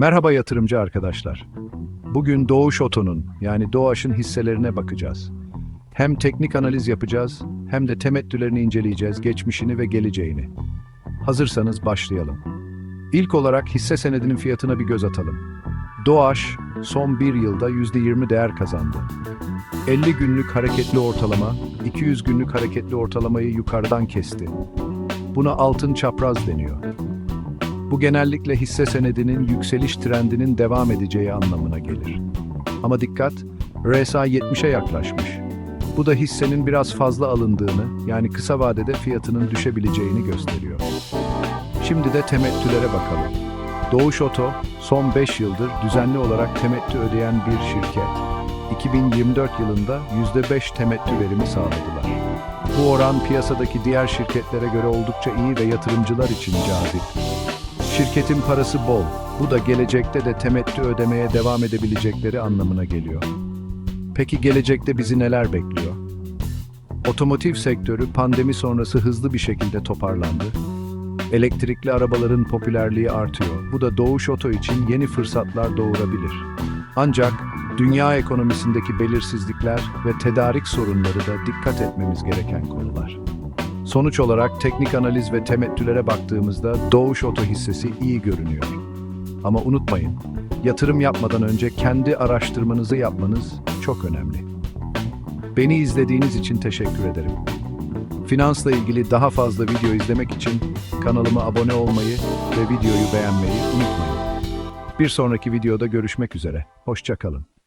Merhaba yatırımcı arkadaşlar. Bugün Doğuş Oto'nun yani Doğaş'ın hisselerine bakacağız. Hem teknik analiz yapacağız hem de temettülerini inceleyeceğiz, geçmişini ve geleceğini. Hazırsanız başlayalım. İlk olarak hisse senedinin fiyatına bir göz atalım. Doğaş son bir yılda %20 değer kazandı. 50 günlük hareketli ortalama, 200 günlük hareketli ortalamayı yukarıdan kesti. Buna altın çapraz deniyor. Bu genellikle hisse senedinin yükseliş trendinin devam edeceği anlamına gelir. Ama dikkat, RSI 70'e yaklaşmış. Bu da hissenin biraz fazla alındığını, yani kısa vadede fiyatının düşebileceğini gösteriyor. Şimdi de temettülere bakalım. Doğuş Oto, son 5 yıldır düzenli olarak temettü ödeyen bir şirket. 2024 yılında %5 temettü verimi sağladılar. Bu oran piyasadaki diğer şirketlere göre oldukça iyi ve yatırımcılar için cazip. Şirketin parası bol. Bu da gelecekte de temettü ödemeye devam edebilecekleri anlamına geliyor. Peki gelecekte bizi neler bekliyor? Otomotiv sektörü pandemi sonrası hızlı bir şekilde toparlandı. Elektrikli arabaların popülerliği artıyor. Bu da Doğuş Oto için yeni fırsatlar doğurabilir. Ancak dünya ekonomisindeki belirsizlikler ve tedarik sorunları da dikkat etmemiz gereken konular. Sonuç olarak teknik analiz ve temettülere baktığımızda Doğuş Oto hissesi iyi görünüyor. Ama unutmayın, yatırım yapmadan önce kendi araştırmanızı yapmanız çok önemli. Beni izlediğiniz için teşekkür ederim. Finansla ilgili daha fazla video izlemek için kanalıma abone olmayı ve videoyu beğenmeyi unutmayın. Bir sonraki videoda görüşmek üzere. Hoşçakalın.